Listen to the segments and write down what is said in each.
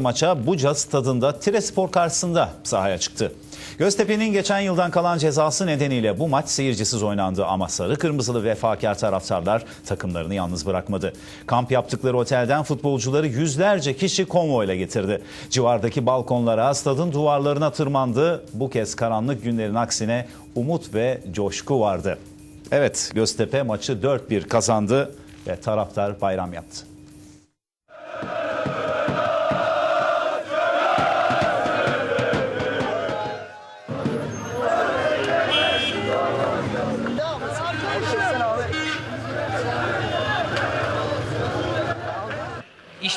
Maça Buca stadında Tirespor karşısında sahaya çıktı. Göztepe'nin geçen yıldan kalan cezası nedeniyle bu maç seyircisiz oynandı ama sarı kırmızılı vefakar taraftarlar takımlarını yalnız bırakmadı. Kamp yaptıkları otelden futbolcuları yüzlerce kişi konvoyla getirdi. Civardaki balkonlara, stadın duvarlarına tırmandı. Bu kez karanlık günlerin aksine umut ve coşku vardı. Evet Göztepe maçı 4-1 kazandı ve taraftar bayram yaptı.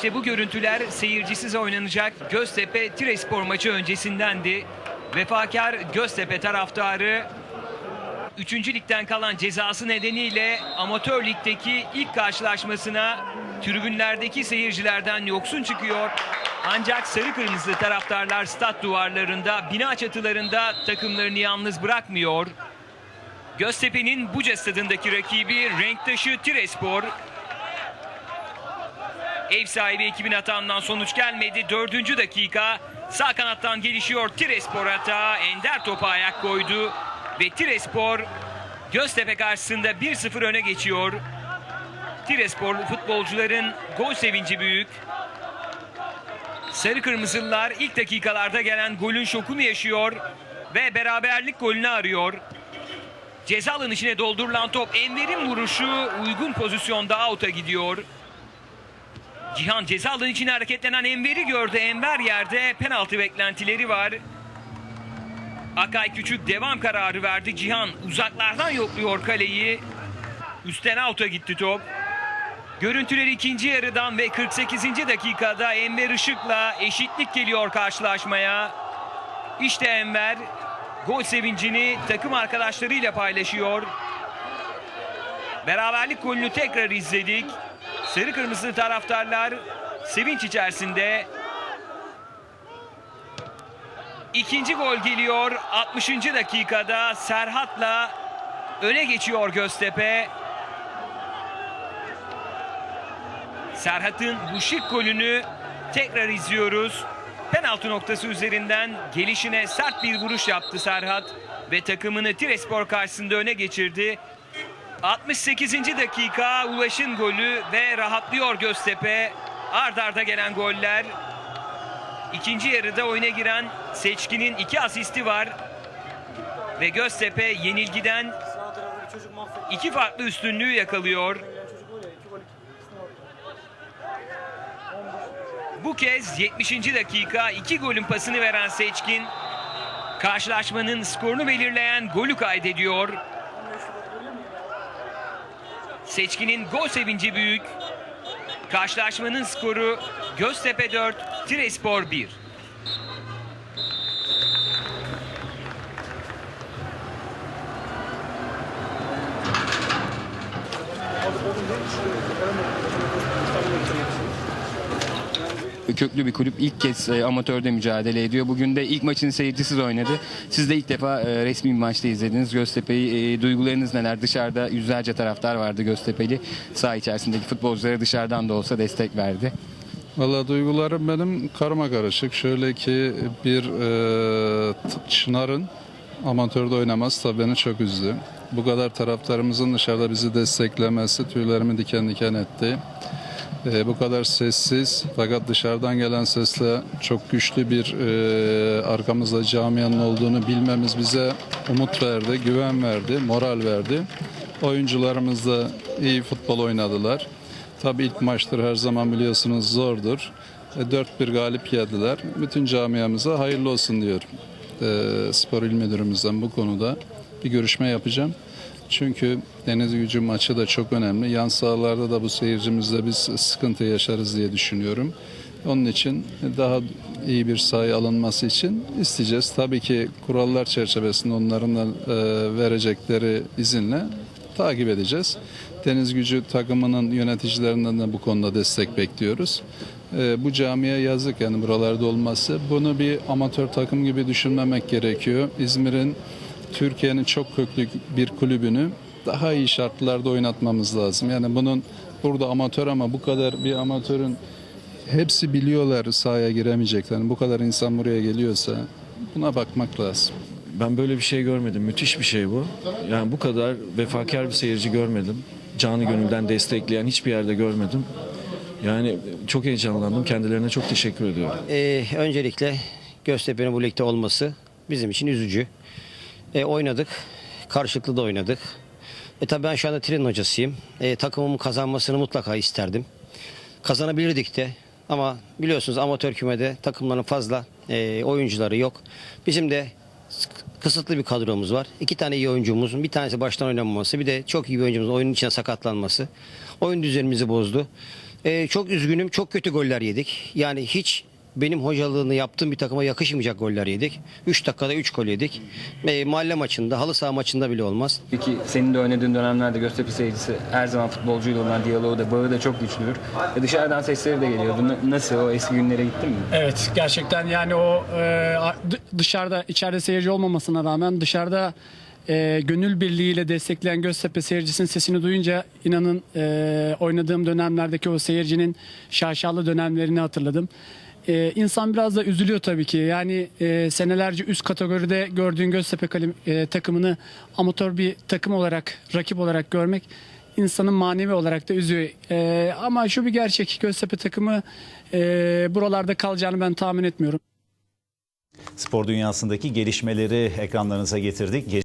İşte bu görüntüler seyircisiz oynanacak Göztepe Tirespor maçı öncesindendi. Vefakar Göztepe taraftarı 3. ligden kalan cezası nedeniyle amatör ligdeki ilk karşılaşmasına tribünlerdeki seyircilerden yoksun çıkıyor. Ancak sarı kırmızı taraftarlar stat duvarlarında, bina çatılarında takımlarını yalnız bırakmıyor. Göztepe'nin Buca stadındaki rakibi renktaşı Tirespor. Ev sahibi ekibin hatanından sonuç gelmedi. Dördüncü dakika sağ kanattan gelişiyor Tirespor hata. Ender topa ayak koydu. Ve Tirespor Göztepe karşısında 1-0 öne geçiyor. Tiresporlu futbolcuların gol sevinci büyük. Sarı Kırmızılılar ilk dakikalarda gelen golün şokunu yaşıyor ve beraberlik golünü arıyor. Ceza alanı içine doldurulan top Enver'in vuruşu uygun pozisyonda out'a gidiyor. Cihan ceza alanı için hareketlenen Enver'i gördü. Enver yerde penaltı beklentileri var. Akay Küçük devam kararı verdi. Cihan uzaklardan yokluyor kaleyi. Üstten out'a gitti top. Görüntüler ikinci yarıdan ve 48. dakikada Enver Işık'la eşitlik geliyor karşılaşmaya. İşte Enver gol sevincini takım arkadaşlarıyla paylaşıyor. Beraberlik golünü tekrar izledik. Sarı kırmızı taraftarlar sevinç içerisinde. İkinci gol geliyor 60. dakikada Serhat'la öne geçiyor Göztepe. Serhat'ın bu şık golünü tekrar izliyoruz. Penaltı noktası üzerinden gelişine sert bir vuruş yaptı Serhat ve takımını Tirespor karşısında öne geçirdi. 68. dakika Ulaş'ın golü ve rahatlıyor Göztepe. Ard arda gelen goller. İkinci yarıda oyuna giren Seçkin'in iki asisti var. Ve Göztepe yenilgiden iki farklı üstünlüğü yakalıyor. Bu kez 70. dakika iki golün pasını veren Seçkin karşılaşmanın skorunu belirleyen golü kaydediyor. Seçkin'in gol sevinci büyük. Karşılaşmanın skoru Göztepe 4, Tirespor 1. köklü bir kulüp ilk kez e, amatörde mücadele ediyor. Bugün de ilk maçını seyircisiz oynadı. Siz de ilk defa e, resmi bir maçta izlediniz Göztepe'yi. E, duygularınız neler? Dışarıda yüzlerce taraftar vardı Göztepe'li. Saha içerisindeki futbolculara dışarıdan da olsa destek verdi. Valla duygularım benim karma karışık. Şöyle ki bir e, Çınar'ın amatörde oynaması tabii beni çok üzdü. Bu kadar taraftarımızın dışarıda bizi desteklemesi tüylerimi diken diken etti. E, bu kadar sessiz fakat dışarıdan gelen sesle çok güçlü bir e, arkamızda camianın olduğunu bilmemiz bize umut verdi, güven verdi, moral verdi. Oyuncularımız da iyi futbol oynadılar. Tabii ilk maçtır her zaman biliyorsunuz zordur. E, 4-1 galip geldiler. Bütün camiamıza hayırlı olsun diyorum. E, spor il müdürümüzden bu konuda bir görüşme yapacağım. Çünkü deniz gücü maçı da çok önemli. Yan sahalarda da bu seyircimizle biz sıkıntı yaşarız diye düşünüyorum. Onun için daha iyi bir sayı alınması için isteyeceğiz. Tabii ki kurallar çerçevesinde onların da e, verecekleri izinle takip edeceğiz. Deniz gücü takımının yöneticilerinden de bu konuda destek bekliyoruz. Ee, bu camiye yazık yani buralarda olması. Bunu bir amatör takım gibi düşünmemek gerekiyor. İzmir'in Türkiye'nin çok köklü bir kulübünü daha iyi şartlarda oynatmamız lazım. Yani bunun burada amatör ama bu kadar bir amatörün hepsi biliyorlar sahaya giremeyeceklerini. Bu kadar insan buraya geliyorsa buna bakmak lazım. Ben böyle bir şey görmedim. Müthiş bir şey bu. Yani bu kadar vefakar bir seyirci görmedim. Canı gönülden destekleyen hiçbir yerde görmedim. Yani çok heyecanlandım. Kendilerine çok teşekkür ediyorum. Ee, öncelikle Göztepe'nin bu ligde olması bizim için üzücü. Ee, oynadık. Karşılıklı da oynadık. E tabii ben şu anda Tren hocasıyım. E, takımımın kazanmasını mutlaka isterdim. Kazanabilirdik de. Ama biliyorsunuz amatör kümede takımların fazla e, oyuncuları yok. Bizim de kısıtlı bir kadromuz var. İki tane iyi oyuncumuz. Bir tanesi baştan oynamaması. Bir de çok iyi bir oyuncumuz oyunun içine sakatlanması. Oyun düzenimizi bozdu. Ee, çok üzgünüm. Çok kötü goller yedik. Yani hiç benim hocalığını yaptığım bir takıma yakışmayacak goller yedik. 3 dakikada 3 gol yedik. Ee, mahalle maçında, halı saha maçında bile olmaz. Peki senin de oynadığın dönemlerde Göztepe seyircisi her zaman futbolcuyla olan diyaloğu da bağı da çok güçlüdür. E dışarıdan sesleri de geliyordu. N- Nasıl o eski günlere gittin mi? Evet gerçekten yani o e, d- dışarıda içeride seyirci olmamasına rağmen dışarıda e, gönül birliğiyle destekleyen Göztepe seyircisinin sesini duyunca inanın e, oynadığım dönemlerdeki o seyircinin şaşalı dönemlerini hatırladım. E, insan biraz da üzülüyor tabii ki. Yani e, senelerce üst kategoride gördüğün Göztepe kalim- e, takımını amatör bir takım olarak, rakip olarak görmek insanın manevi olarak da üzüyor. E, ama şu bir gerçek Göztepe takımı e, buralarda kalacağını ben tahmin etmiyorum. Spor dünyasındaki gelişmeleri ekranlarınıza getirdik.